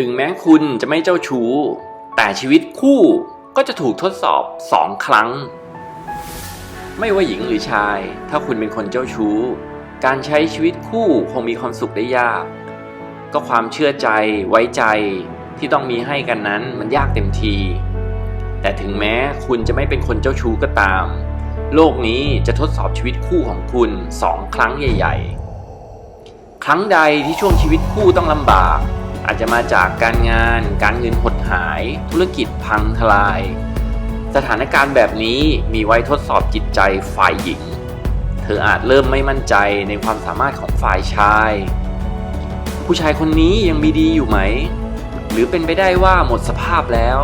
ถึงแม้คุณจะไม่เจ้าชู้ แต่ชีวิตคู่ก็จะถูกทดสอบสองครั้ง ไม่ว่าหญิงหรือชาย ถ้าคุณเป็นคนเจ้าชู้ การใช้ชีวิตคู่คงมีความสุขได้ยาก ก็ความเชื่อใจไว้ใจที่ต้องมีให้กันนั้นมันยากเต็มที แต่ถึงแม้คุณจะไม่เป็นคนเจ้าชู้ก็ตาม โลกนี้จะทดสอบชีวิตคู่ของคุณสองครั้งใหญ่ ๆ ครั้งใดที่ช่วงชีวิตคู่ต้องลำบาก อาจจะมาจากการงาน การเงินหดหาย ธุรกิจพังทลาย สถานการณ์แบบนี้มีไว้ทดสอบจิตใจฝ่ายหญิง เธออาจเริ่มไม่มั่นใจในความสามารถของฝ่ายชาย ผู้ชายคนนี้ยังมีดีอยู่ไหม หรือเป็นไปได้ว่าหมดสภาพแล้ว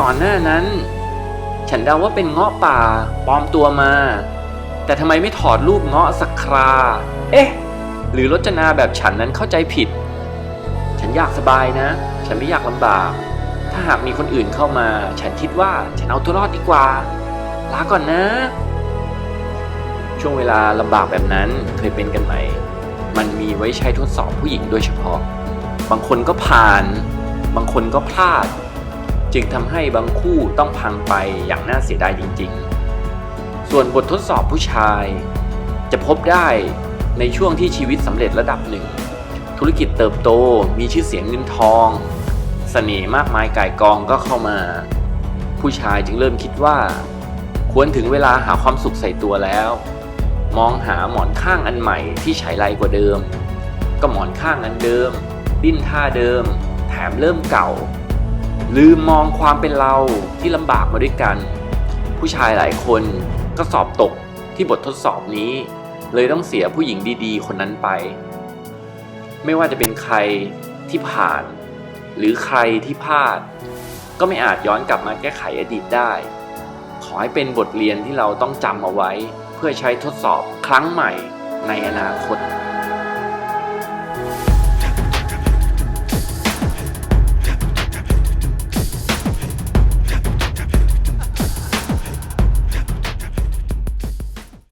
ก่อนหน้านั้น ฉันเดาว่าเป็นเงาะป่าปลอมตัวมา แต่ทำไมไม่ถอดรูปเงาะสักครา เอ๊ะ หรือรจนาแบบฉันนั้นเข้าใจผิด ฉันอยากสบายนะ ฉันไม่อยากลำบาก ถ้าหากมีคนอื่นเข้ามา ฉันคิดว่าฉันเอาตัวรอดดีกว่า ลาก่อนนะ ช่วงเวลาลำบากแบบนั้นเคยเป็นกันไหม มันมีไว้ใช้ทดสอบผู้หญิงโดยเฉพาะ บางคนก็ผ่าน บางคนก็พลาด จึงทำให้บางคู่ต้องพังไปอย่างน่าเสียดายจริง ๆ ส่วนบททดสอบผู้ชาย จะพบได้ในช่วงที่ชีวิตสำเร็จระดับหนึ่ง ธุรกิจเติบโต มีชื่อเสียงเงินทองเสน่ห์มากมายก่ายกองก็เข้ามา ผู้ชายจึงเริ่มคิดว่า ควรถึงเวลาหาความสุขใส่ตัวแล้ว มองหาหมอนข้างอันใหม่ที่ใช้ไรกว่าเดิม ก็หมอนข้างอันเดิม ดิ้นท่าเดิม แถมเริ่มเก่า ลืมมองความเป็นเราที่ลำบากมาด้วยกัน ผู้ชายหลายคนก็สอบตกที่บททดสอบนี้ เลยต้องเสียผู้หญิงดีๆ คนนั้นไป ไม่ว่าจะเป็นใครที่ผ่าน หรือใครที่พลาด ก็ไม่อาจย้อนกลับมาแก้ไขอดีตได้ ขอให้เป็นบทเรียนที่เราต้องจำเอาไว้ เพื่อใช้ทดสอบครั้งใหม่ในอนาคต